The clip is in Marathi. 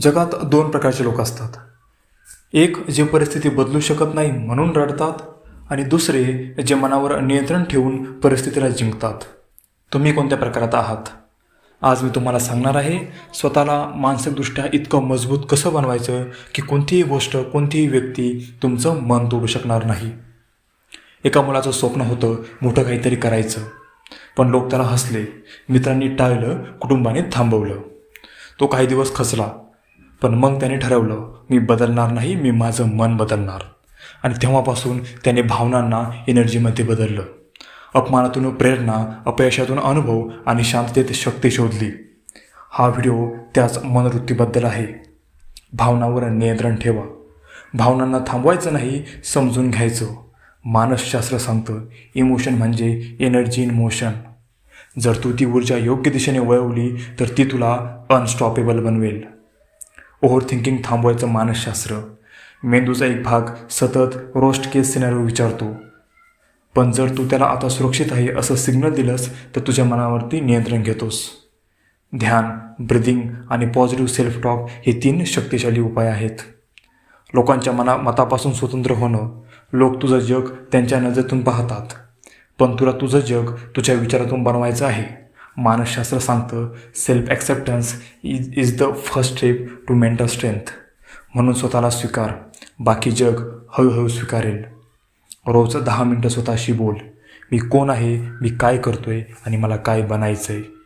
जगात दोन प्रकारचे लोक असतात. एक जे परिस्थिती बदलू शकत नाही म्हणून रडतात आणि दुसरे जे मनावर नियंत्रण ठेवून परिस्थितीला जिंकतात. तुम्ही कोणत्या प्रकारात आहात? आज मी तुम्हाला सांगणार आहे स्वतःला मानसिकदृष्ट्या इतकं मजबूत कसं बनवायचं की कोणतीही गोष्ट कोणतीही व्यक्ती तुमचं मन तोडू शकणार नाही. एका मुलाचं स्वप्न होतं मोठं काहीतरी करायचं. पण लोक त्याला हसले मित्रांनी टाळलं कुटुंबाने थांबवलं. तो काही दिवस खचला. पण मग त्याने ठरवलं मी बदलणार नाही मी माझं मन बदलणार. आणि तेव्हापासून त्याने भावनांना एनर्जीमध्ये बदललं. अपमानातून प्रेरणा अपयशातून अनुभव आणि शांततेत शक्ती शोधली. हा व्हिडिओ त्याच मनवृत्तीबद्दल आहे. भावनावर नियंत्रण ठेवा. भावनांना थांबवायचं नाही समजून घ्यायचं. मानसशास्त्र सांगतं इमोशन म्हणजे एनर्जी इन मोशन. जर तू ती ऊर्जा योग्य दिशेने वळवली तर ती तुला अनस्टॉपेबल बनवेल. ओव्हर थिंकिंग थांबवायचं मानसशास्त्र. मेंदूचा एक भाग सतत रोस्ट केस सिनारो विचारतो. पण जर तू त्याला आता सुरक्षित आहे असं सिग्नल दिलंस तर तुझ्या मनावरती नियंत्रण घेतोस. ध्यान ब्रिदिंग आणि पॉझिटिव्ह सेल्फ टॉक हे तीन शक्तिशाली उपाय आहेत. लोकांच्या मना मतापासून स्वतंत्र होणं. लोक तुझं जग त्यांच्या नजरेतून पाहतात. पण तुला तुझं जग तुझ्या विचारातून बनवायचं आहे. मानसशास्त्र सांगतं self acceptance is is the first step to mental strength म्हणून स्वतःला स्वीकार. बाकी जग हळूहळू स्वीकारेल. रोज दहा मिनटं स्वतःशी बोल. मी कोण आहे? मी काय करतो आहे आणि मला काय बनायचं आहे